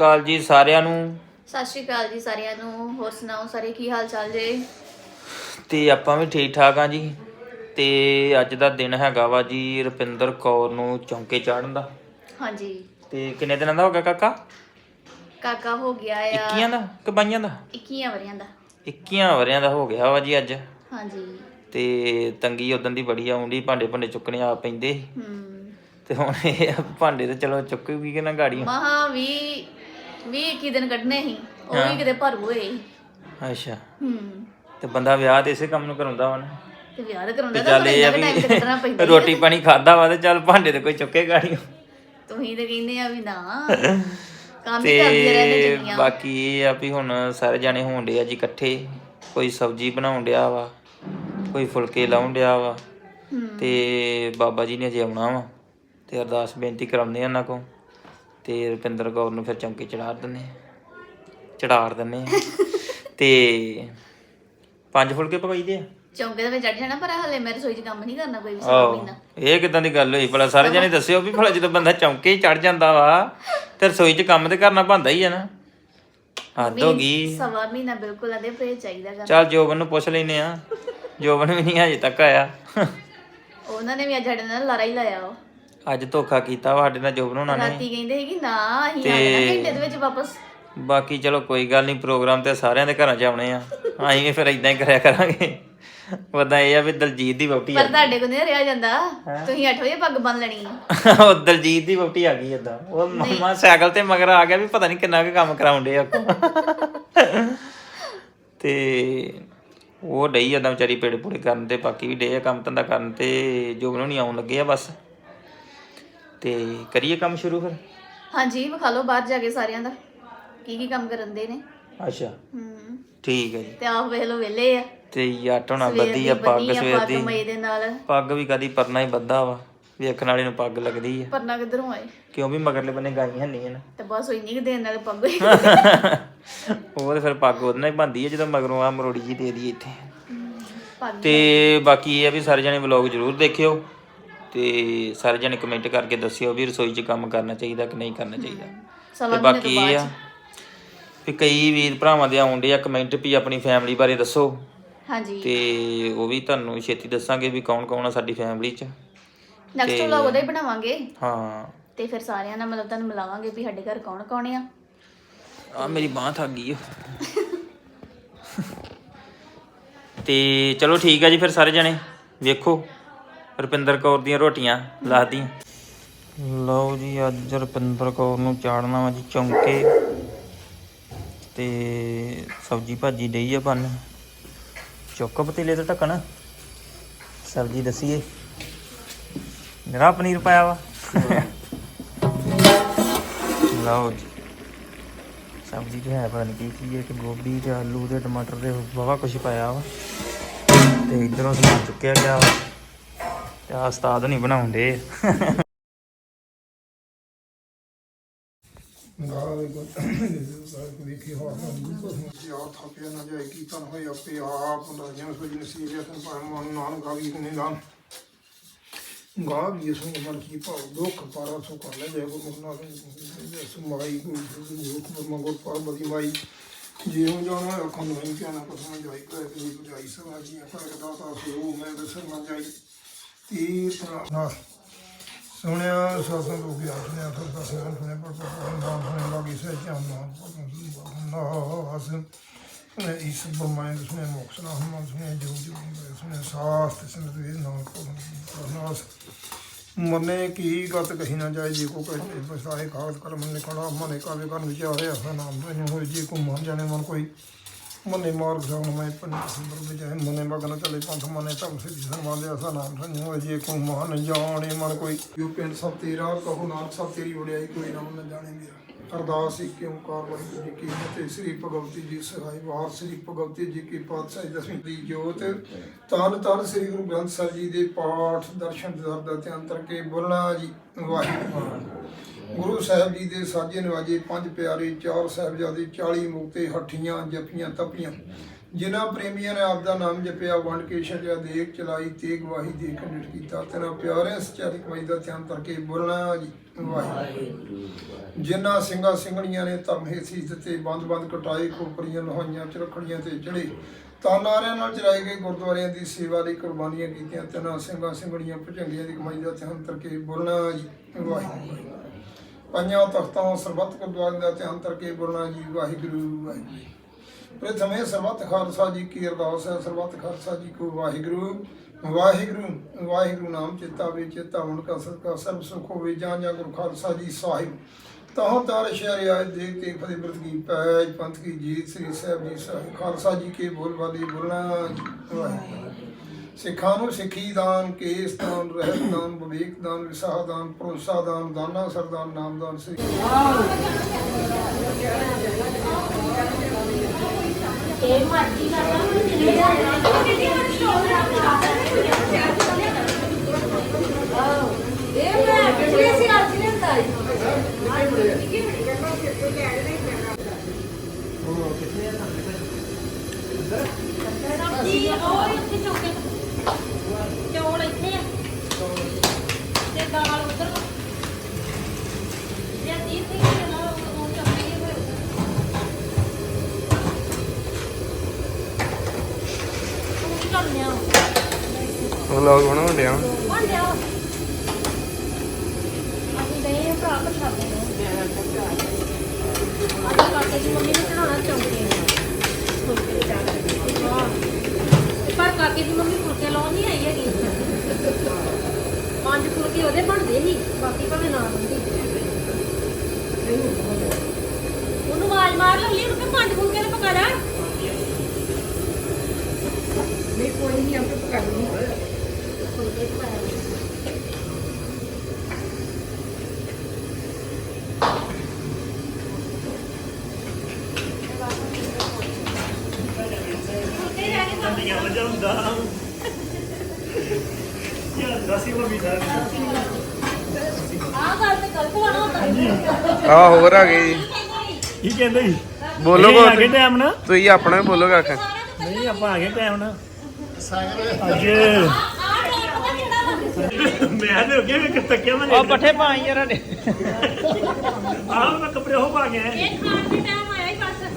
ਕਾਲ ਜੀ ਸਾਰਿਆਂ ਨੂੰ। ਸਤਿ ਸ਼੍ਰੀ ਅਕਾਲ ਜੀ ਸਾਰਿਆਂ ਨੂੰ। ਹੋਰ ਸੁਣਾਓ ਸਾਰੇ ਕੀ ਹਾਲ ਚਾਲ ਜੇ? ਤੇ ਆਪਾਂ ਵੀ ਠੀਕ ਠਾਕ ਆ ਜੀ। ਤੇ ਅੱਜ ਦਾ ਦਿਨ ਹੈਗਾ ਵਾ ਜੀ ਰੁਪਿੰਦਰ ਕੌਰ ਨੂੰ ਚੌਂਕੇ ਚਾੜਨ ਦਾ। ਹਾਂਜੀ। ਤੇ ਕਿੰਨੇ ਦਿਨਾਂ ਦਾ ਹੋ ਗਿਆ ਕਾਕਾ? ਕਾਕਾ ਹੋ ਗਿਆ ਆ 21 ਦਾ ਕਿ 22 ਦਾ? 21 ਵਰਿਆਂ ਦਾ। 21 ਵਰਿਆਂ ਦਾ ਹੋ ਗਿਆ ਵਾ ਜੀ ਅੱਜ। ਹਾਂਜੀ। ਤੇ ਤੰਗੀ ਉਦੋਂ ਦੀ ਬੜੀ ਆਉਂਦੀ ਭਾਂਡੇ ਭੰਡੇ ਚੁੱਕਣੇ ਆ ਪੈਂਦੇ। ਹਮ ਤੇ ਹੁਣ ਇਹ ਭਾਂਡੇ ਤੇ ਚਲੋ ਚੁੱਕੂਗੀ ਕਿ ਨਾ ਗਾੜੀ ਮਹਾ ਵੀ ਵੀ 21 ਦਿਨ ਕੱਢਨੇ ਸੀ ਉਹ ਵੀ ਕਿਤੇ ਭਰ ਹੋਏ ਸੀ। ਅੱਛਾ। ਹਮ ਤੇ ਬੰਦਾ ਵਿਆਹ ਤੇ ਇਸੇ ਕੰਮ ਨੂੰ ਕਰਾਉਂਦਾ ਵਾ ਨਾ ਤੇ ਵਿਆਹ ਤੇ ਤਾਂ ਕਰਾਉਂਦਾ ਚੱਲ ਤਾਂ ਇਹ ਆ ਟਾਈਮ ਤੇ ਕੱਢਣਾ ਵੀ ਪੈਂਦਾ ਰੋਟੀ ਪਾਣੀ ਖਾਦਾ ਵਾ ਤੇ ਚੱਲ ਭਾਂਡੇ ਤੇ ਕੋਈ ਚੁੱਕੇ ਗਾੜੀ। ਤੁਸੀਂ ਤੇ ਕਹਿੰਦੇ ਆ ਵੀ ਨਾ ਕੰਮ ਹੀ ਕਰਦੀਆਂ ਰਹਿੰਦੇ ਤੇ ਚੰਗੀਆਂ। ਬਾਕੀ ਇਹ ਆ ਵੀ ਹੁਣ ਸਾਰੇ ਜਾਣੇ ਹੋਣ ਡਏ ਆ ਜੀ ਇਕੱਠੇ ਕੋਈ ਸਬਜ਼ੀ ਬਣਾਉਣ ਡਿਆ ਵਾ ਕੋਈ ਫੁਲਕੇ ਲਾਉਣ ਡਿਆ ਵਾ। ਤੇ ਬਾਬਾ ਜੀ ਨੇ ਅਜੇ ਆਉਣਾ ਵਾ ਤੇ ਅਰਦਾਸ ਬੇਨਤੀ ਕਰਾਉਂਦੇ ਆ ਉਹਨਾਂ ਕੋ ਤੇ ਰੁਪਿੰਦਰ ਕੌਰ ਨੂੰ ਫਿਰ ਚੌਂਕੇ ਚੜਾ ਦਿੰਦੇ ਚੜਾੜ ਆ ਤੇ ਪੰਜ ਫੁਲਕੇ ਪਕਾਈਦੇ ਆ? ਚੌਂਕੇ ਦੇ ਵਿੱਚ ਚੜ ਜਾਣਾ ਪਰ ਹਲੇ ਮੈਂ ਰਸੋਈ 'ਚ ਕੰਮ ਨਹੀਂ ਕਰਨਾ ਕੋਈ ਵੀ ਸਾਰਾ ਆਹੋ ਮਹੀਨਾ। ਇਹ ਕਿਦਾਂ ਦੀ ਗੱਲ ਹੋਈ ਭਲਾ? ਸਾਰੇ ਜਣੇ ਦੱਸਿਓ ਵੀ ਭਲਾ ਜਦੋਂ ਬੰਦਾ ਚੌਂਕੇ ਚੜ ਜਾਂਦਾ ਵਾ ਤੇ ਰਸੋਈ 'ਚ ਕੰਮ ਤੇ ਕਰਨਾ ਬੰਦਾ ਹੀ ਆ ਨਾ। ਹੱਦ ਹੋ ਗਈ। ਸਵਾ ਮਹੀਨਾ ਬਿਲਕੁਲ ਅਦੇ ਪਰੇ ਚਾਹੀਦਾ ਗਾ ਚੱਲ ਜੋਬਨ ਨੂੰ ਪੁੱਛ ਲੈਨੇ ਆ ਜੋਬਨ ਵੀ ਨਹੀਂ ਹਜੇ ਤੱਕ ਆਇਆ। ਉਹਨਾਂ ਨੇ ਵੀ ਅੱਜ ਸਾਡੇ ਨਾਲ ਲਾਰਾ ਹੀ ਲਾਇਆ ਉਹ ਅੱਜ ਧੋਖਾ ਕੀਤਾ ਵਾ ਸਾਡੇ ਨਾਲ ਜੋਬਨ ਹੋਣਾ ਨੇ ਰਾਤੀ ਕਹਿੰਦੇ ਸੀ ਕਿ ਨਾ ਅਸੀਂ ਆ ਜਾਣਾ ਘੰਟੇ ਦੇ ਵਿੱਚ ਵਾਪਸ। ਬਾਕੀ ਚਲੋ ਕੋਈ ਗੱਲ ਨਹੀਂ ਪ੍ਰੋਗਰਾਮ ਤੇ ਸਾਰਿਆਂ ਦੇ ਘਰਾਂ 'ਚ ਆਉਣੇ ਆ। ਅਸੀਂ ਵੀ ਫਿਰ ਇਦਾਂ ਹੀ ਕਰਿਆ ਕਰਾਂਗੇ। ਵਦਾਂ ਇਹ ਆ ਵੀ ਦਲਜੀਤ ਦੀ ਵਹੁਟੀ ਆ ਪਰ ਤੁਹਾਡੇ ਕੋਲ ਨਹੀਂ ਰਿਹਾ ਜਾਂਦਾ। ਤੁਸੀਂ 8 ਵਜੇ ਪੱਗ ਬੰਨ ਲੈਣੀ ਆ। ਉਹ ਦਲਜੀਤ ਦੀ ਵਹੁਟੀ ਆ ਗਈ ਏਦਾਂ। ਉਹ ਮਮਾ ਸਾਈਕਲ ਤੇ ਮਗਰ ਆ ਗਿਆ ਵੀ ਪਤਾ ਨਹੀਂ ਕਿੰਨਾ ਕੁ ਕੰਮ ਕਰਾਉਂਦੇ ਆ ਤੇ ਉਹ ਡਈ ਏਦਾਂ ਵਿਚਾਰੀ ਪੇੜ ਪੂੜੇ ਕਰਨ ਤੇ ਬਾਕੀ ਵੀ ਡੇ ਆ ਕੰਮ ਧੰਦਾ ਕਰਨ ਤੇ ਜੋਬਨ ਨਹੀਂ ਆਉਣ ਲੱਗੇ ਆ ਬਸ। ਤੇ ਕਰੀਏ ਕੰਮ ਸ਼ੁਰੂ ਫਿਰ? ਹਾਂਜੀ ਵਿਖਾ ਲਓ ਬਾਹਰ ਜਾ ਕੇ ਸਾਰਿਆਂ ਦਾ। ਕੀ ਕੀ ਕੰਮ ਕਰਨ ਦੇ ਨੇ? ਅੱਛਾ। ਹੂੰ। ਠੀਕ ਹੈ ਜੀ। ਤੇ ਆਪ ਵੇਖ ਲਓ ਵੇਲੇ ਆ। ਤੇ ਯਾਟ ਹੋਣਾ ਬੱਦੀ ਆ ਪੱਗ ਸਵੇਰ ਦੀ। ਮਈ ਦੇ ਨਾਲ। ਪੱਗ ਵੀ ਕਦੀ ਪਰਨਾ ਹੀ ਬੱਧਾ ਵਾ ਵੇਖਣ ਵਾਲੇ ਨੂੰ ਪੱਗ ਲੱਗਦੀ ਆ। ਪਰਨਾ ਕਿੱਧਰੋਂ ਆਏ? ਕਿਉਂ ਵੀ ਮਗਰਲੇ ਬੰਨੇ ਗਾਈਆਂ ਨਹੀਂ ਨਾ। ਤੇ ਬਸ ਉਹ ਇੰਨੀ ਕੁ ਦੇਰ ਨਾਲ ਪੱਗ ਹੋਈ ਉਹ ਤੇ ਫਿਰ ਪੱਗ ਉਹਦੇ ਨਾਲ ਹੀ ਬੰਦੀ ਆ ਜਦੋਂ ਮਗਰੋਂ ਆ ਮਰੋੜੀ ਜੀ ਦੇ ਦੀ ਇੱਥੇ। ਤੇ ਬਾਕੀ ਇਹ ਆ ਵੀ ਸਾਰੇ ਜਣੇ ਵਲੌਗ ਜ਼ਰੂਰ ਦੇਖਿਓ। ਤੇ ਸਾਰੇ ਜਣੇ ਕਮੈਂਟ ਕਰਕੇ ਦੱਸਿਓ ਵੀ ਰਸੋਈ 'ਚ ਕੰਮ ਕਰਨਾ ਚਾਹੀਦਾ ਕਿ ਨਹੀਂ ਕਰਨਾ ਚਾਹੀਦਾ। ਤੇ ਬਾਕੀ ਇਹ ਆ ਵੀ ਕਈ ਵੀਰ ਭਰਾਵਾਂ ਦੇ ਆਉਂਦੇ ਆ ਕਮੈਂਟ ਵੀ ਆਪਣੀ ਫੈਮਿਲੀ ਬਾਰੇ ਦੱਸੋ। ਹਾਂਜੀ। ਤੇ ਉਹ ਵੀ ਤੁਹਾਨੂੰ ਛੇਤੀ ਦੱਸਾਂਗੇ ਵੀ ਕੌਣ ਕੌਣ ਆ ਸਾਡੀ ਫੈਮਿਲੀ 'ਚ। ਨੈਕਸਟ ਵਲੌਗ ਉਹਦਾ ਹੀ ਬਣਾਵਾਂਗੇ। ਹਾਂ। ਤੇ ਫਿਰ ਸਾਰਿਆਂ ਨਾਲ ਮਤਲਬ ਤੁਹਾਨੂੰ ਮਿਲਾਵਾਂਗੇ ਵੀ ਸਾਡੇ ਘਰ ਕੌਣ ਕੌਣ ਆ। ਆ ਮੇਰੀ ਬਾਹ ਥੱਕ ਗਈ ਓ। ਤੇ ਚਲੋ ਠੀਕ ਆ ਜੀ ਫਿਰ ਸਾਰੇ ਜਣੇ। ਵੇਖੋ। ਰੁਪਿੰਦਰ ਕੌਰ ਦੀਆਂ ਰੋਟੀਆਂ ਲਾਦੀਆਂ ਲਓ ਜੀ, ਅੱਜ ਰੁਪਿੰਦਰ ਕੌਰ ਨੂੰ ਚਾੜਨਾ ਵਾ ਜੀ ਚੌਂਕੇ। ਤੇ ਸਬਜੀ ਭਾਜੀ ਡਈ ਆ ਬਣ ਚੁੱਕ ਪਤੀਲੇ ਤੇ ਢੱਕਣ। ਸਬਜੀ ਦਸੀਏ। ਨਿਰਾ ਪਨੀਰ ਪਾਇਆ ਵਾ। ਲਓ ਜੀ। ਸਬਜ਼ੀ ਤੇ ਹੈ ਪਤਾ ਨਹੀਂ ਕੀ ਕੀ ਹੈ ਕਿ ਗੋਭੀ ਤੇ ਆਲੂ ਤੇ ਟਮਾਟਰ ਤੇ ਬਹੁਤ ਕੁਝ ਪਾਇਆ ਵਾ। ਤੇ ਇਧਰੋਂ ਸਮਾਨ ਚੁੱਕਿਆ ਗਿਆ ਵਾ। ਤੇ ਆ ਉਸਤਾਦ ਨਹੀਂ ਬਣਾਉਂਦੇ ਗਾਵੇ ਕੋ ਵੇਖੀ ਹੋ ਜੀ ਆ ਥਾਪਿਆ ਨਾ ਜਾਏ ਕੀ ਤਨ ਹੋਏ ਆਪੇ ਆਪ ਦਾ ਜਨ ਸੋਈ ਨਸੀਬ ਤਨ ਪਰ ਮਨ ਨਾਮ ਗਾਵੀ ਨੇ ਨਾਮ ਗਾਵੀ ਸੋ ਮਨ ਕੀ ਪਾਉ ਦੁੱਖ ਪਾਰਾ ਸੋ ਕਰ ਲੈ ਜੇ ਕੋ ਮੁਖਨਾ ਸੁਮਾਈ ਕੋ ਦੁੱਖ ਮੰਗੋ ਪਰਬਤੀ ਮਾਈ ਜੀਉ ਜਾਣਾ ਅੱਖਾਂ ਨੂੰ ਨਹੀਂ ਕਿਹਾ ਨਾ ਪਸਮਾ ਜਾਈ ਕਰ ਕੀ ਬੁਝਾਈ ਸਵਾ ਜੀ ਕਰ ਦਾਤਾ ਸੋ ਮੈਂ ਦਸਰ ਮਨ ਜਾਈ ਤੀਰ ਨਾ, ਸੁਣਿਆ ਸਾਸਾਂ ਤੋਂ ਗਿਆ ਸੁਣਿਆ ਫਿਰ ਦਸ ਸੁਣਿਆ ਪਰ ਪਰ ਨਾਮ ਸੁਣਿਆ ਲੱਗੀ ਸੇ ਚਾਹ ਨਾ ਨਾ ਅਸ ਸੁਣਿਆ, ਇਸ ਬਰਮਾਇਨ ਸੁਣਿਆ, ਮੋਕਸ ਨਾ ਹਮ ਸੁਣਿਆ ਜੋ ਜੋ ਸੁਣਿਆ ਸਾਸ ਸੰਤ ਵੀ ਨਾ ਨਾਸ। ਮਨੇ ਕੀ ਗਤ ਕਹੀ ਨਾ ਜਾਏ, ਜੇ ਕੋ ਕਹੇ ਬਸਾਏ ਖਾਤ ਕਲਮ ਨਿਕੜਾ ਮਨੇ ਕਾਵੇ ਕਰਨ ਵਿਚਾਰੇ ਅਸਾਂ ਨਾਮ ਧਨ ਹੋਏ, ਜੇ ਕੋ ਮਨ ਜਾਣੇ, ਮਨ ਕੋਈ ਮਨੇ ਮਾਰਗ ਸਾਉਣ ਮੈਂ ਪੰਨ ਸੁੰਦਰ ਵਿਜੈ ਮਨੇ ਮਗਨ ਚਲੇ ਪੰਥ ਮਨੇ ਤਮ ਸਿੱਧੀ ਸਰਮਾਨ ਦੇ ਅਸਾਂ ਨਾਮ ਧਨ ਹੋਏ ਜੇ ਕੋ ਮਨ ਜਾਣੇ ਮਨ ਕੋਈ ਜੋ ਪਿੰਡ ਸਭ ਤੇਰਾ, ਕਹੋ ਨਾਮ ਸਭ ਤੇਰੀ ਵਡਿਆਈ, ਕੋਈ ਨਾਮ ਨਾ ਜਾਣੇ ਮੇਰਾ। ਅਰਦਾਸ ਹੀ ਕਿਉਂ ਕਾਰ ਵਾਹਿਗੁਰੂ ਜੀ ਕੀ ਫਤਿਹ। ਸ੍ਰੀ ਭਗਵਤੀ ਜੀ ਸਹਾਈ ਵਾਰ ਸ੍ਰੀ ਭਗਵਤੀ ਜੀ ਕੀ ਪਾਤਸ਼ਾਹੀ ਦਸਵੀਂ ਦੀ ਜੋਤ। ਤਨ ਤਨ ਸ੍ਰੀ ਗੁਰੂ ਗ੍ਰੰਥ ਸਾਹਿਬ ਜੀ ਦੇ ਪਾਠ, ਦਰਸ਼ਨ, ਦਰਦਾ ਤੇ ਅੰਤਰ ਕੇ ਬੋਲਣਾ ਜੀ। ਵਾਹਿਗੁਰੂ ਗੁਰੂ ਸਾਹਿਬ ਜੀ ਦੇ ਸਾਜੇ ਨਵਾਜੇ ਪੰਜ ਪਿਆਰੇ, ਚਾਰ ਸਾਹਿਬਜ਼ਾਦੇ 40 ਮੁਕਤੇ ਹੱਠੀਆਂ ਜਪੀਆਂ ਤਪੀਆਂ, ਜਿਨ੍ਹਾਂ ਪ੍ਰੇਮੀਆਂ ਨੇ ਆਪ ਦਾ ਨਾਮ ਜਪਿਆ, ਵੰਡ ਕੇ ਛਕਿਆ ਦੇਖ ਚਲਾਈ ਤੇ ਗਵਾਹੀ ਦੇ ਕੇ ਨਿਟ ਕੀਤਾ। ਤੇਰਾ ਪਿਆਰੇ ਸਚਾਰੀ ਕਮਾਈ ਦਾ ਧਿਆਨ ਕਰਕੇ ਬੋਲਣਾ ਜੀ, ਵਾਹਿਗੁਰੂ। ਜਿਨ੍ਹਾਂ ਸਿੰਘਾਂ ਸਿੰਘਣੀਆਂ ਨੇ ਧਰਮ ਹੇਸੀ ਦਿੱਤੇ ਬੰਦ ਬੰਦ ਕਟਾਏ ਖੋਪਰੀਆਂ ਲੋਹਾਈਆਂ ਚਰਖੜੀਆਂ ਤੇ ਚੜੇ, ਤਾਂ ਨਾਲ ਚਲਾਏ ਗਏ ਗੁਰਦੁਆਰਿਆਂ ਦੀ ਸੇਵਾ ਲਈ ਕੁਰਬਾਨੀਆਂ ਕੀਤੀਆਂ, ਤਿੰਨਾਂ ਸਿੰਘਾਂ ਸਿੰਘਣੀਆਂ ਭੁਜੰਗੀਆਂ ਦੀ ਕਮਾਈ ਦਾ ਧਿਆਨ ਕਰਕੇ ਬੋਲਣਾ ਜੀ, ਵਾਹਿਗੁਰੂ। ਪੰਜਾਂ ਤਖਤਾਂ ਸਰਬੱਤ ਗੁਰਦੁਆਰਿਆਂ ਦਾ ਧਿਆਨ ਕੇ ਬੋਲਣਾ ਜੀ, ਵਾਹਿਗੁਰੂ ਵਾਹਿਗੁਰੂ ਪ੍ਰਥਮੇ ਸਰਬੱਤ ਖਾਲਸਾ ਜੀ ਕੀ ਅਰਦਾਸ ਹੈ, ਸਰਬੱਤ ਖਾਲਸਾ ਜੀ ਕੋ ਵਾਹਿਗੁਰੂ ਵਾਹਿਗੁਰੂ ਵਾਹਿਗੁਰੂ ਨਾਮ ਚੇਤਾ ਵੇ ਚੇਤਾ ਹੁਣ ਕਾ ਸਦਕਾ ਸਰਬ ਸੁਖ ਹੋਵੇ, ਜਾਂ ਜਾਂ ਗੁਰੂ ਖਾਲਸਾ ਜੀ ਸਾਹਿਬ। ਤਹਾਂ ਤਾਰ ਸ਼ਹਿਰ ਆਏ, ਦੇਖ ਤੇ ਫਤਿਹ ਬਿਰਤ ਕੀ ਪੈਜ ਪੰਥ ਕੀ ਜੀਤ ਸ੍ਰੀ ਸਾਹਿਬ ਜੀ ਸਾਹਿਬ। ਖਾਲਸਾ ਜੀ ਕੇ ਬੋਲ ਵਾਲੀ ਬੋਲਣਾ ਵਾਹਿਗੁਰੂ। ਸਿੱਖਾਂ ਨੂੰ ਸਿੱਖੀ ਦਾਨ ਕੇਸ ਦਾਨ ਰਹਿਤ ਦਾਨ ਵਿਵੇਕ ਦਾਨ ਵਿਸਾਹ ਦਾਨ ਭਰੋਸਾ ਦਾਨ ਦਾਨਾ ਸਰਦਾਨ ਨਾਮਦਾਨ ਸ੍ਰੀ ਇਹ ਮੈਂ ਪਿਛਲੇ ਸਾਲ ਚ ਲਿਆਂਦਾ ਸੀ ਸਬਜ਼ੀ ਉਹ ਇੱਥੇ ਚੌਕੇ ਚੌਲ ਇੱਥੇ ਆ? ਤੇ ਦਾਲ ਉਧਰ ਜੇ ਦੀ ਤੇ ਨਾ ਉਹ ਚੱਪੀ ਹੋਏ ਤੂੰ ਕੀ ਕਰਨਿਆ ਵਲੌਗ ਬਣਾਉਣ ਡਿਆ ਲਿਆ ਅਸੀਂ ਗਏ ਆ ਭਰਾ ਪ੍ਰਸ਼ਾਦੇ ਨੂੰ ਅੱਜ ਕਾਕੇ ਦੀ ਮੰਮੀ ਨੇ ਚੜਾਉਣਾ ਚੌਂਕੇ ਫੁਲਕੇ ਤੇ ਚਾਹ ਕੇ ਹਾਂ ਤੇ ਪਰ ਕਾਕੇ ਦੀ ਮੰਮੀ ਫੁਲਕੇ ਲਾਉਣ ਨਹੀਂ ਆਈ ਹੈਗੀ ਫੁਲਕੇ ਉਹਦੇ ਬਣਦੇ ਸੀ ਬਾਕੀ ਭਾਵੇਂ ਨਾ ਬੰਦੀ ਉਹਨੂੰ ਆਵਾਜ਼ ਮਾਰ ਲਈ ਉਹਨੂੰ ਕਿ ਪੰਜ ਫੁਲਕੇ ਤੇ ਪਕਾ ਲੈ। ਨਹੀਂ ਕੋਈ ਨਹੀਂ ਆਪੇ ਪਕਾ ਲੂੰਗੀ ਫੁਲਕੇ ਗੱਲ ਤੇ ਗਲਤ ਨਾ ਹੁੰਦਾ ਆ ਹੋਰ ਆ ਗਏ ਜੀ। ਕੀ ਕਹਿੰਦੇ ਸੀ ਬੋਲੋ ਇਹ ਆ ਗਏ ਟਾਈਮ ਨਾ? ਤੁਸੀਂ ਆਪਣਾ ਵੀ ਬੋਲੋ ਕੱਖ ਨਹੀਂ ਆਪਾਂ ਆ ਗਏ ਟਾਈਮ ਨਾ। ਅੱਜ ਮੈਂ ਤੇ ਅੱਗੇ ਵੀ ਤੱਕਿਆ ਮੈਂ ਉਹ ਪੱਠੇ ਪਾਈ ਯਾਰ ਆਹ ਮੈਂ ਕੱਪੜੇ ਉਹ ਪਾ ਇਹ ਖਾਣ ਦੇ ਟਾਈਮ ਬਸ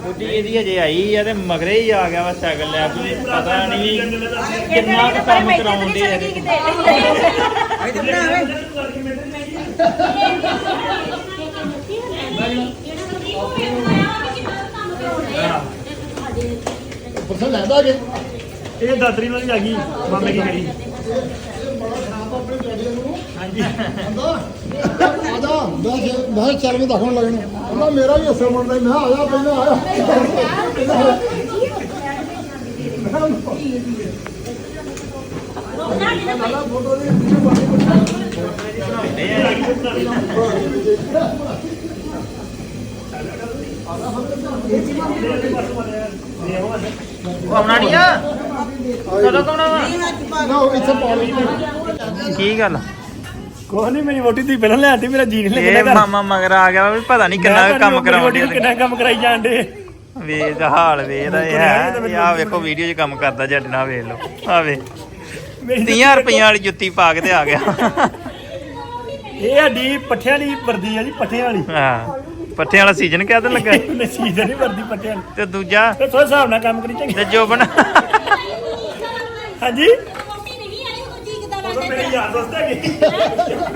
ਬੁੱਢੀ ਇਹਦੀ ਅਜੇ ਆਈ ਆ ਤੇ ਮਗਰੇ ਹੀ ਆ ਗਿਆ ਵਾ ਸਾਈਕਲ ਲੈ ਕੇ ਪਤਾ ਨਹੀਂ ਕਿੰਨਾ ਕੁ ਕੰਮ ਕਰਾਉਂਦੇ ਆ ਪਰਸੋਂ ਲੈਂਦਾ ਜੇ ਇਹ ਦਾਤਰੀ ਵਾਲੀ ਆ ਗਈ, ਮਾਮੇ ਕੀ ਕਰੀ ਆਦਾ ਮੈਂ ਚੱਲ ਮੈਂ ਦਖਣ ਲੱਗਣਾ ਕਹਿੰਦਾ ਮੇਰਾ ਵੀ ਹਿੱਸਾ ਬਣਦਾ ਮੈਂ ਕਿਹਾ ਆ? ਜਾ ਪਹਿਲਾਂ ਆਇਆ ਫੋਟੋ ਦੀ ਉਹ ਆਉਣਾ ਨਹੀਂ ਆ ਕਦੋਂ ਕਉਣਾ ਵਾ? ਨਾ ਉਹ ਇੱਥੇ ਪਾ ਲਈ ਕੀ ਗੱਲ? ਕੋਹ ਨਹੀਂ ਮੇਰੀ ਵੋਟੀ ਤੁਸੀਂ ਪਹਿਲਾਂ ਲੈਂਦੀ ਮੇਰਾ ਜੀ ਨਹੀਂ ਇਹ ਮਾਮਾ ਮਗਰ ਆ ਗਿਆ ਵਾ ਪਤਾ ਨਹੀਂ ਕਿੰਨਾ ਕੁ ਕੰਮ ਕਰਾਉਂਦੇ ਕਿੰਨਾ ਕੰਮ ਕਰਾਈ ਜਾਂਦੇ ਵੇਖ ਦਾ ਹਾਲ ਵੇਖ ਦਾ ਇਹ ਹੈ। ਆ ਵੇਖੋ ਵੀਡੀਓ 'ਚ ਕੰਮ ਕਰਦਾ ਜੱਟ ਨਾਲ ਵੇਖ ਲਓ। ਆ ਵੇ 30 ਰੁਪਈਆਂ ਵਾਲੀ ਜੁੱਤੀ ਪਾ ਕੇ ਤੇ ਆ ਗਿਆ। ਇਹ ਸਾਡੀ ਪੱਠਿਆਂ ਵਾਲੀ ਵਰਦੀ ਆ ਜੀ ਪੱਠਿਆਂ ਵਾਲੀ। ਹਾਂ ਪੱਠਿਆਂ ਵਾਲਾ ਸੀਜ਼ਨ ਤੇ ਲੱਗਾ? ਨਸੀਬ ਨਹੀਂ ਵਰਦੀ ਪੱਠਿਆਂ ਵਾਲੀ। ਤੇ ਦੂਜਾ? ਤੇ ਥੋੜਾ ਹਿਸਾਬ ਨਾਲ ਕੰਮ ਕਰੀ ਚੰਗੀ। ਤੇ ਜੋਬਨ? ਹਾਂਜੀ? ਨਹੀਂ ਉਹ ਜੀ ਕਿਦਾਂ ਉਹ ਮੇਰੇ ਲੱਗਦਾ ਯਾਰ ਦੋਸਤ ਹੈਗੇ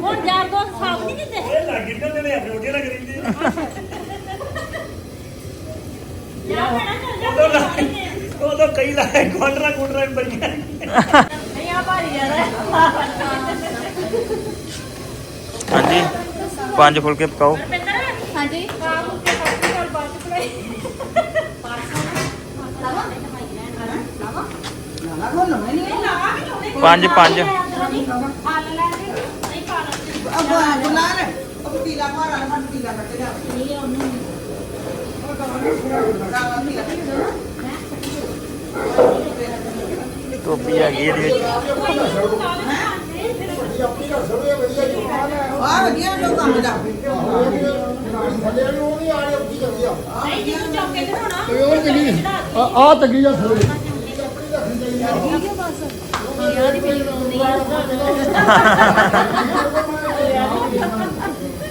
ਹੁਣ ਯਾਰ ਦੋਸਤ ਸਾਫ਼ ਨਹੀਂ ਕਿਤੇ ਇਹ ਲੱਗ ਗਏ ਤੇ ਮੇਰੇ ਰੋਟੀਆਂ ਲੱਗ ਰਹੀ ਜਾ ਭੈਣਾ ਚੱਲ ਜਾ ਉਦੋਂ ਲੱਗ- ਉਦੋਂ ਕਈ ਲੱਗ ਕੁਆਂਟਰਾ ਕੁਆਂਟਰਾ ਬੜੀਆਂ ਨਹੀਂ ਆ ਭਾਰੀ ਜ਼ਿਆਦਾ ਹਾਂਜੀ ਪੰਜ ਫੁਲਕੇ ਪਕਾਓ ਹਾਂਜੀ ਪੰਜ ਪੰਜ ਟੋਪੀ ਹੈਗੀ ਇਹਦੇ ਵਿੱਚ। ਆਪਣੀ ਘਰ ਸਭੇ ਵਧੀਆ ਜੀ ਆ ਵਧੀਆ ਲੋ ਕੰਮ ਦਾ ਆ ਤੱਕੀ ਜਾ ਥੱਲੇ? ਵਿਆਹ ਦੀ ਮੇਰੀ ਰੋਂਦੀ ਆ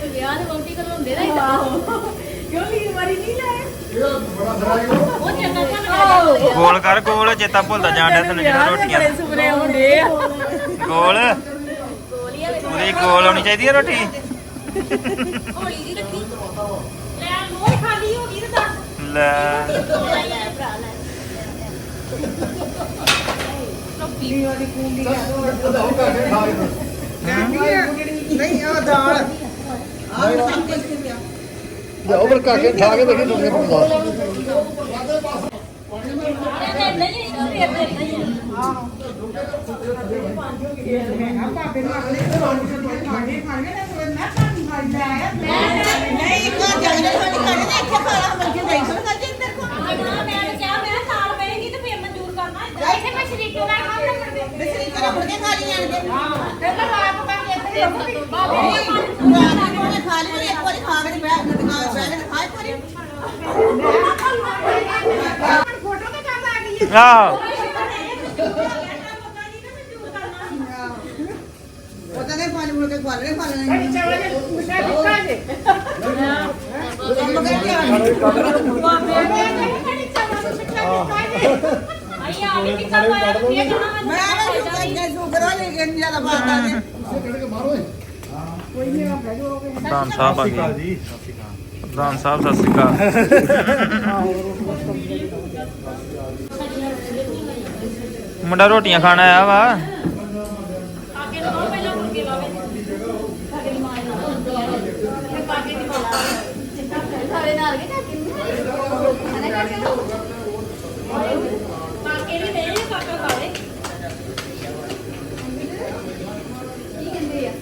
ਵਿਆਹ ਦੇ ਵੋਟੀ ਕਰਵਾਉਂਦੇ ਨਾ ਕਿਉਂ ਲੀਰ ਵਾਰੀ ਨਹੀਂ ਲਾਏ ਉਹ ਚੰਗਾ ਚੰਗਾ ਗੋਲ ਕਰ, ਗੋਲ, ਚੇਤਾ ਭੁੱਲਦਾ ਜਾਣ ਡਿਆ ਤੈਨੂੰ ਜਿਹੜਾ ਰੋਟੀਆਂ। ਸੁਪਨੇ ਹੁੰਦੇ ਆ ਗੋਲ। ਪੂਰੀ ਗੋਲ ਹੋਣੀ ਚਾਹੀਦੀ ਹੈ ਰੋਟੀ। ਹੌਲੀ ਜੀ ਰੱਖੀ ਲੈ ਮੂੰਹ ਖਾਲੀ ਹੋ ਗਈ ਤੇ ਦੱਸ ਲੈ। ਨਹੀਂ ਆ ਦਾਲ ਆ ਸਭ ਕੁਝ ਪਿਆ ਜਾਓ ਪਰ ਕਾਕੇ ਠਾ ਕੇ ਦੇਖੀ ਤੁਮਨੇ ਪਤਾ ਨਹੀਂ ਕੋ ਜਾਈਦਾ ਸਾਡੀ ਘਰ ਦੇ ਇੱਥੇ ਖਾਣਾ ਮੰਗੇ ਨਹੀਂ ਸਰ ਕਰ ਜਿੰਦਰ ਕੋ ਇੱਥੇ ਮੈਂ ਸ਼ਰੀਕੇ ਨਾਲ ਖਾਣਾ ਕਰਦੇ ਬਿਸਰੀ ਕਰ ਆਪਣੇ ਖਾ ਲਈ ਜਾਣਗੇ ਤੇ ਮੈਂ ਰਾਤ ਤੱਕ ਇੱਥੇ ਰਹੂੰਗੀ ਰਾਤ ਨੂੰ ਉਹਨੇ ਖਾ ਲਈ ਇੱਕ ਵਾਰੀ ਖਾ ਕੇ ਬੈਠ ਦੁਕਾਨ ਬੈਠ ਕੇ ਖਾ ਇੱਕ ਫੋਟੋ ਤੇ ਕੰਮ ਆ ਗਈ ਆਹ। ਉਹਦਾ ਨੇ ਪੰਜ ਮੁੜ ਕੇ ਖਾ ਲੈਣੇ ਖਾ ਲੈਣੇ ਚਵਲੇ ਦੇ ਮੁੰਡਾ ਦਿੱਤਾ ਜੇ ਕੰਮ ਕਰਕੇ ਆ ਆਈ ਆ ਵੀ ਕੰਮ ਆ ਰਹੀ ਹੈ ਜਣਾ ਮੈਂ ਨਾ ਸ਼ੂਗਰ ਕੇ ਸ਼ੂਗਰ ਵਾਲੇ ਕੇ ਨਹੀਂ ਜ਼ਿਆਦਾ ਬਾਤਾਂ ਨੇ ਪ੍ਰਧਾਨ ਸਾਹਿਬ ਆ ਗਏ। ਪ੍ਰਧਾਨ ਸਾਹਿਬ ਸਤਿ ਸ਼੍ਰੀ ਅਕਾਲ। ਮੁੰਡਾ ਰੋਟੀਆਂ ਖਾਣ ਆਇਆ ਵਾ। ਦੀ ਦੀ ਸਾਰੇ ਨਾਲ ਕੇ ਕਾਕੇ ਨੂੰ ਅਰੇ ਕਾਕੇ ਨੂੰ ਕੀ ਕਹਿੰਦੇ ਆ?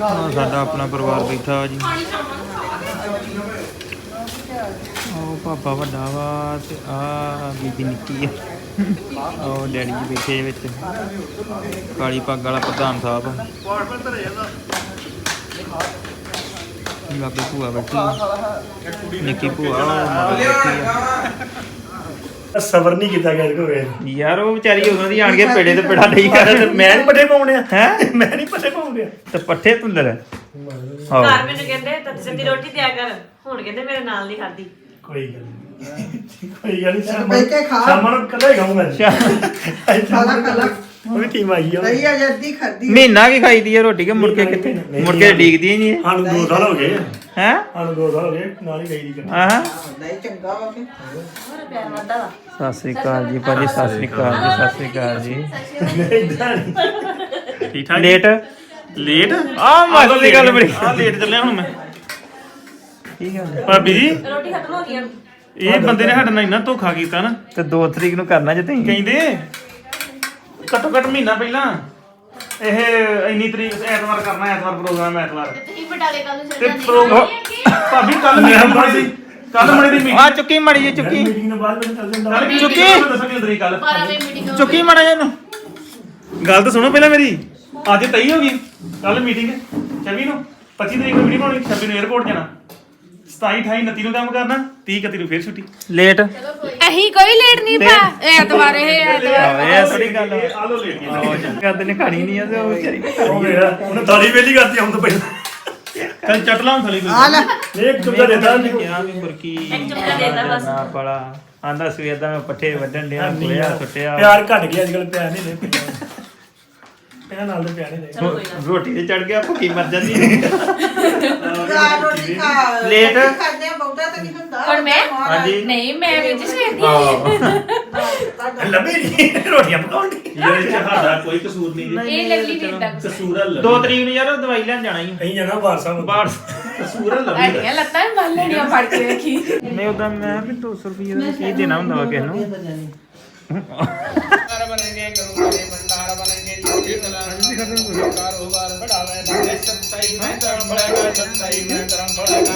ਹਾਂ, ਸਾਡਾ ਆਪਣਾ ਪਰਿਵਾਰ ਬੈਠਾ ਜੀ। ਉਹ ਪਾਪਾ ਵੱਡਾ ਵਾ ਤੇ ਆ ਬੀਬੀ ਨਿੱਕੀ ਆ। ਉਹ ਡੈਡੀ ਜੀ ਬੈਠੇ ਵਿੱਚ। ਕਾਲੀ ਪੱਗ ਵਾਲਾ ਪ੍ਰਧਾਨ ਸਾਹਿਬ ਲਾਗੇ ਭੂਆ ਬੈਠੀ। ਨਿੱਕੀ ਭੂਆ ਮਗਰ ਬੈਠੀ ਆ ਸਬਰ ਨਹੀਂ ਕੀਤਾ ਗਿਆ ਕੋ ਵੇਰ ਯਾਰ ਉਹ ਵਿਚਾਰੀ ਉਦੋਂ ਦੀ ਆਣ ਕੇ ਪੇੜੇ ਤੇ ਪੇੜਾ ਨਹੀਂ ਕਰ ਮੈਂ ਨਹੀਂ ਪੱਠੇ ਪਾਉਣੇ ਆ। ਹੈ? ਮੈਂ ਨਹੀਂ ਪੱਠੇ ਪਾਉਂਦੇ ਤੇ ਪੱਠੇ ਤੁੰਦਰ ਘਰ ਮੈਨੂੰ ਕਹਿੰਦੇ ਤੱਤੀ ਸੰਦੀ ਰੋਟੀ ਦਿਆ ਕਰ। ਹੁਣ ਕਹਿੰਦੇ ਮੇਰੇ ਨਾਲ ਨਹੀਂ ਖਾਦੀ ਕੋਈ ਗੱਲ ਨਹੀਂ ਕੋਈ ਗੱਲ ਨਹੀਂ ਸ਼ਾਮ ਬਹਿ ਕੇ ਖਾ। ਸ਼ਾਮ ਨੂੰ ਕਦੇ ਖਾਊਂਗਾ। ਖਾਲਾ ਖਾਲਾ ਉਹ ਵੀ ਟੀਮ ਆਈ ਆ। ਦਹੀਂ ਅਜਰਦੀ ਖਰਦੀ ਮਹੀਨਾ ਕੀ ਖਾਈਦੀ ਹੈ ਰੋਟੀ ਕਿ ਮੁੜ ਕੇ ਕਿੱਥੇ ਨਹੀਂ, ਮੁੜ ਕੇ ਡੀਕਦੀ ਨਹੀਂ ਹੈ ਸਾਨੂੰ ਦੋ ਸਾਲ ਹੋ ਗਏ। ਆ। ਹੈ? ਸਾਨੂੰ ਦੋ ਸਾਲ ਹੋ ਗਏ ਨਾਲ ਹੀ ਗਈ ਦੀ ਕਰਨਾ ਆਹ। ਨਹੀਂ ਚੰਗਾ ਵਾ ਕੇ ਹੋਰ ਪਿਆਰ ਵੱਧਦਾ ਵਾ। ਸਤਿ ਸ੍ਰੀ ਅਕਾਲ ਜੀ ਭਾਜੀ ਸਤਿ ਸ੍ਰੀ ਅਕਾਲ ਜੀ ਸਤਿ ਸ੍ਰੀ ਅਕਾਲ ਜੀ। ਇਦਾਂ ਠੀਕ ਠਾਕ ਲੇਟ? ਲੇਟ? ਆ ਮਾਸਟਰ ਦੀ ਗੱਲ ਬੜੀ। ਆ ਲੇਟ ਚੱਲਿਆ ਹੁਣ ਮੈਂ। ਠੀਕ ਹੈ ਭਾਬੀ ਜੀ? ਰੋਟੀ ਖਤਮ ਹੋ ਗਈ ਆ। ਇਹ ਬੰਦੇ ਨੇ ਸਾਡੇ ਨਾਲ ਇੰਨਾ ਧੋਖਾ ਕੀਤਾ ਨਾ। ਤੇ 2 ਤਰੀਕ ਨੂੰ ਕਰਨਾ ਜੇ ਤੁਸੀਂ? ਕਹਿੰਦੇ। ਘੱਟੋ ਘੱਟ ਮਹੀਨਾ ਪਹਿਲਾਂ। ਇਹ ਇੰਨੀ ਤਰੀਕ ਐਤਵਾਰ ਕਰਨਾ ਐਤਵਾਰ ਪ੍ਰੋਗਰਾਮ ਐਤਵਾਰ। ਤੁਸੀਂ ਬਟਾਲੇ ਕੱਲ ਨੂੰ ਤੇ ਚੱਲ ਪ੍ਰੋਗਰਾਮ ਭਾਬੀ ਕੱਲ ਮੀਟਿੰਗ ਸੀ ਕੱਲ ਮਣੀ ਦੀ ਮੀਟਿੰਗ ਆ ਚੁੱਕੀ ਮੜੀ ਜੀ ਚੁੱਕੀ। ਮੀਟਿੰਗ ਤੋਂ ਬਾਅਦ ਮੈਨੂੰ ਚੱਲ ਜਾਂਦਾ। ਕੱਲ ਕੀ ਚੁੱਕੀ? ਦੱਸਾਂਗੇ ਤਰੀਕ ਕੱਲ 12 ਵਜੇ ਮੀਟਿੰਗ ਚੁੱਕੀ ਮੜਾ ਜੀ ਇਹਨੂੰ। ਗੱਲ ਤਾਂ ਸੁਣੋ ਪਹਿਲਾਂ ਮੇਰੀ। ਅੱਜ ਤਈ ਹੋ ਗਈ। ਕੱਲ ਮੀਟਿੰਗ 26 ਨੂੰ। 25 ਤਰੀਕ ਨੂੰ ਮੀਟਿੰਗ ਹੋਣੀ 26 ਨੂੰ 에어ਪੋਰਟ ਜਾਣਾ। 27 28 29 ਨੂੰ ਕੰਮ ਕਰਨਾ। 30 31 ਨੂੰ ਫੇਰ ਛੁੱਟੀ। ਲੇਟ ਅਹੀਂ ਕੋਈ ਲੇਟ ਨਹੀਂ ਪਾ ਐਤਵਾਰ ਇਹ ਐਤਵਾਰ। ਇਹ ਥੋੜੀ ਗੱਲ ਆ। ਲੋ ਲੇਟ ਜਦ ਨੇ ਖਾਣੀ ਨਹੀਂ ਆ ਤੇ ਉਹ ਵਿਚਾਰੀ ਉਹ ਮੇਰਾ ਉਹਨੇ ਥਾਲੀ ਵੇਲੀ ਕਰਤੀ ਆਉਣ ਤੋਂ ਪਹਿਲਾਂ। ਕੱਲ ਚਟ ਲਾਉਂ ਥਲੀ ਆ ਲੈ। ਇੱਕ ਚੁੱਕਾ ਦੇਦਾ ਨਹੀਂ ਕਿਹਾ ਵੀ ਮੁਰਕੀ ਚਮਚਾ ਦੇ ਦਿੱਤਾ ਬਸ। ਨਾ ਪੜਾ ਆਂਦਾ ਸਵੇਰ ਦਾ ਮੈਂ ਪੱਠੇ ਵੱਢਣ ਡਿਆ ਕੁਲਿਆ ਸੁੱਟਿਆ। ਪਿਆਰ ਘਟ ਗਿਆ ਅੱਜ ਕੱਲ ਪਿਆਰ ਨਹੀਂ ਦੇ ਪਿਆਰ। ਨਾਲ ਦੇ ਪਿਆਰ ਨਹੀਂ ਦੇ ਚਲੋ ਕੋਈ ਨਾ ਰੋਟੀ ਤੇ ਚੜ ਗਿਆ ਭੁੱਖੀ ਮਰ ਜਾਂਦੀ ਰੋਟੀ ਖਾ ਲੇਟ? ਕਰਦੇ ਆ ਬਹੁਤਾ ਹੁਣ ਮੈਂ? ਹਾਂਜੀ। ਨਹੀਂ ਮੈਂ ਵਿੱਚ ਸਵੇਰ ਦੀ ਆਹ। ਲੱਭੇ ਨਹੀਂ ਰੋਟੀਆਂ ਪਕਾਉਣ ਦੀ। ਇਹਦੇ ਚ ਸਾਡਾ ਕੋਈ ਕਸੂਰ ਨਹੀਂ ਜੀ। ਇਹ ਲੱਲੀ ਦੀ ਦਾ ਕਸੂਰ ਹੈ ਲੱਭੀ ਦੋ ਤਰੀਕ ਨੂੰ ਯਾਰ ਦਵਾਈ ਲੈਣ ਜਾਣਾ ਹੀ। ਕਈ ਜਗ੍ਹਾ ਬਾਰ ਸਾਹਿਬ ਬਾੜ ਕਸੂਰ ਹੈ ਲੱਭੀ ਦਾ। ਅੜੀਆਂ ਲੱਤਾਂ ਬੰਨ ਲੈਣੀਆਂ ਫੜ ਕੇ ਰੱਖੀ ਨਹੀਂ ਉਦਾਂ ਮੈਂ ਵੀ 200 ਰੁਪਏ ਦਾ ਕੀ ਦੇਣਾ ਹੁੰਦਾ ਵਾ ਕਿਸੇ ਨੂੰ? ਕਰੂ ਤਰੇ ਭੰਡਾਰ ਮਰੇਗਾ ਕਰੂ ਤਰੇ ਭੰਡਾਰ